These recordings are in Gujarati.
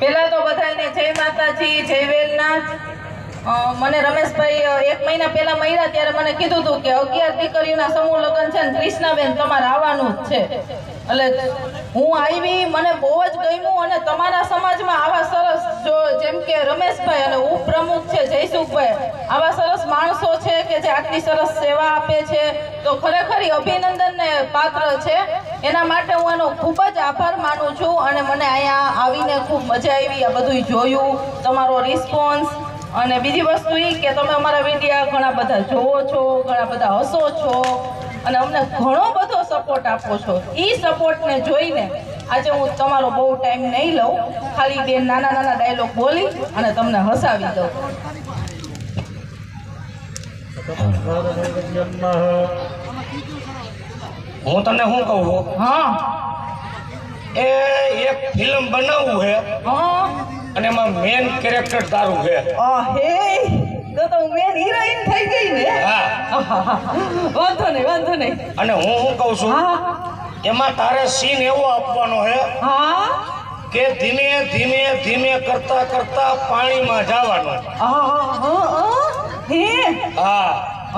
પેલા તો બધાને જય માતાજી, જય વેલનાથ. મને રમેશભાઈ એક મહિના પહેલા મળ્યા ત્યારે મને કીધું હતું કે અગિયાર દીકરીઓના સમૂહ લગ્ન છે ને કૃષ્ણાબેન તમારે આવવાનું જ છે. એટલે હું આવી, મને બહુ જ ગમ્યું અને તમારા સમાજમાં આવા સરસ જો જેમ કે રમેશભાઈ અને ઉપપ્રમુખ છે, જયસુખભાઈ, આવા સરસ માણસો છે કે જે આટલી સરસ સેવા આપે છે, તો ખરેખર અભિનંદનને પાત્ર છે. એના માટે હું એનો ખૂબ જ આભાર માનું છું અને મને અહીંયા આવીને ખૂબ મજા આવી, આ બધું જોયું, તમારો રિસ્પોન્સ અને બીજી વસ્તુ એ કે તમે અમારા વિડીયા ઘણા બધા જોવો છો, ઘણા બધા હસો છો અને અમને ઘણો બધો સપોર્ટ આપો છો. એ સપોર્ટને જોઈને આજે હું તમારો બહુ ટાઈમ નહીં લઉં. ખાલી બે નાના નાના ડાયલોગ બોલી અને તમને હસાવી દઉં. હું તમને શું કહું? છું હા. એ એક ફિલ્મ બનાવવું છે. હા. અને એમાં મેન કેરેક્ટર તારું છે. અહે તો તો મેન હીરોઈન થઈ ગઈ ને? વાંધો નહીં વાંધો નહીં. અને હું શું કહું છું? હા. એમાં તારે સીન એવો આપવાનો હે હા. કે ધીમે ધીમે ધીમે કરતા કરતા પાણીમાં જવાનું. હે હા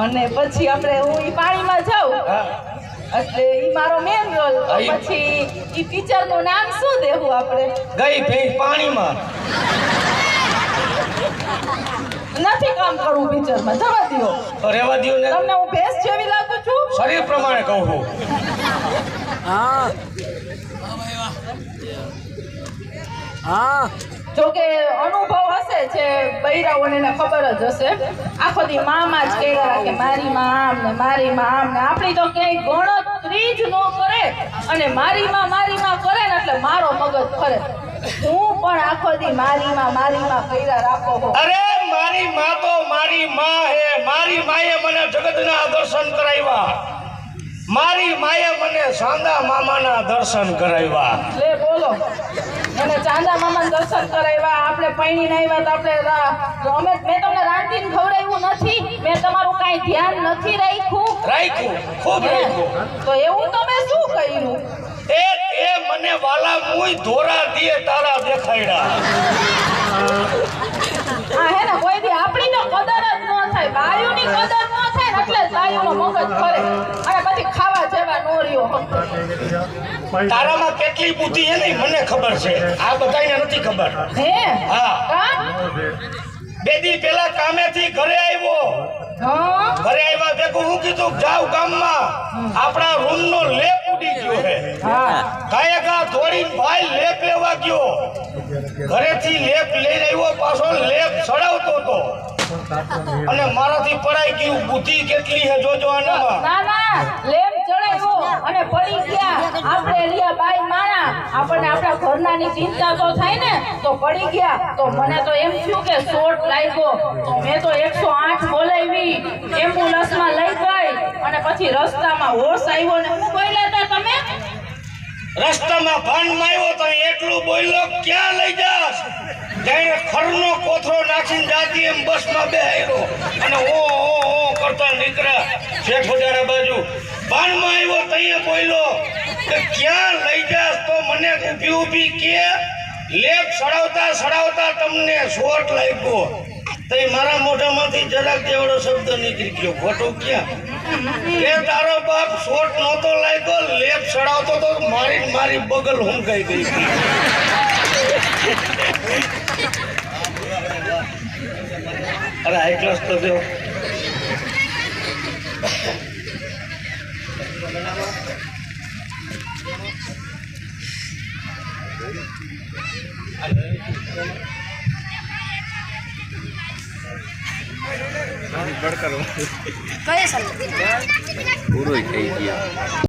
અને પછી આપણે હું ઈ પાણીમાં જાઉં એટલે ઈ મારો મેન રોલ પછી ઈ પિક્ચરનું નામ શું દેવું આપણે? ગઈ ભેંસ પાણીમાં. નથી કામ કરવું પિક્ચરમાં. જવા દ્યો. તો રહેવા દો ને. તમને હું ભેંસ જેવી લાગુ છું? શરીર પ્રમાણે કહું છું. જો કે અનુભવ હશે જે બૈરાઓને એને ખબર જ હશે. આખો દી મામાં જ કહેવા રાખે મારી માં આમ ને મારી માં આમ ને આપણી તો ક્યાંય ગણતરી જ ન કરે. અને મારી માં મારી માં કરે ને એટલે મારો મગજ ફરે. હું પણ આખો દી મારી માં મારી માં કર્યા રાખો અરે! મારી માં તો મારી માં હે. મારી માએ મને જગતના દર્શન કરાવ્યા. મારી માએ મને સાંદા મામાના દર્શન કરાવ્યા. લે બોલો. મને ચાંદા મામા દર્શન કરાવ્યા. આપણે પૈણી આવ્યા તો આપણે અમે મેં તમને રાંધીને ખવડાવ્યું નથી. મેં તમારું કાંઈ ધ્યાન નથી રાખ્યું. રાખ્યું. ખૂબ રાખ્યું. તો એવું તમે શું કર્યું? એ એ મને વાલા મુય ધોરા દે તારા દેખાડ્યા આ હે ને કોઈ દી આપણી તો કદર જ ન થાય કદર ન થાય એટલે જ બાયુનો મગજ ફરે. અને પછી ખાવા જેવા નોરીઓ તારામાં કેટલી બુદ્ધિ છે ને મને ખબર છે. આ બધાને નથી ખબર. હે? હા. કા? બે દી પેલા કામેથી ઘરે આવ્યો. હા? ઘરે આવ્યા ભેગું હું કીધું જાવ ગામમાં. આપણા રૂમ નો લેપ ઉડી ગયો હા. કાયકા થોડી ભાઈ લેપ લેવા ગયો. ઘરેથી લેપ લઈને આવ્યો પાછો લેપ ચડાવતો હતો. અને મારાથી પડાઈ ગયું બુદ્ધિ કેટલી છે જોજો આનામાં. ના ના લેમ ચડાવ્યો અને પડી ગયા. આપણે લિયા બાઈ માણા. આપણને આપણા ઘરનાની ચિંતા તો થાય ને, તો પડી ગયા. તો મને તો એમ થયું કે શોટ લાગ્યો. તો મેં તો એકસો આઠ બોલાવી. એમ્બ્યુલન્સમાં લઈ ગઈ અને પછી રસ્તામાં હોશ આવ્યો ને હું બોલ્યા રસ્તામાં ભાનમાં આવ્યો તો એટલું બોલ્યો, ક્યાં લઈ જાસ જાણે ખરનો કોથરો નાખીને જાતી એમ બસમાં બેહાયો અને ઓ ઓ ઓ કરતા નીકળ્યા શેઠોડારા બાજુ. ભાનમાં આવ્યો તઈએ બોલ્યો કે, ક્યાં લઈ જાસ તો મને ઊભી ઊભી કે, લેપ સડાવતા સડાવતા તમને શોટ લાગ્યો. તો એ મારા મોઢામાંથી જરાક જેવડો શબ્દ નીકળી ગયો. ખોટો ક્યાં? કે તારો બાપ શોટ નહોતો લાગ્યો, લેપ ચડાવતો તો મારી મારી બગલ હુંકાઈ ગઈ. અરે હાઈ તો દેવો પૂરો થઈ ગયા.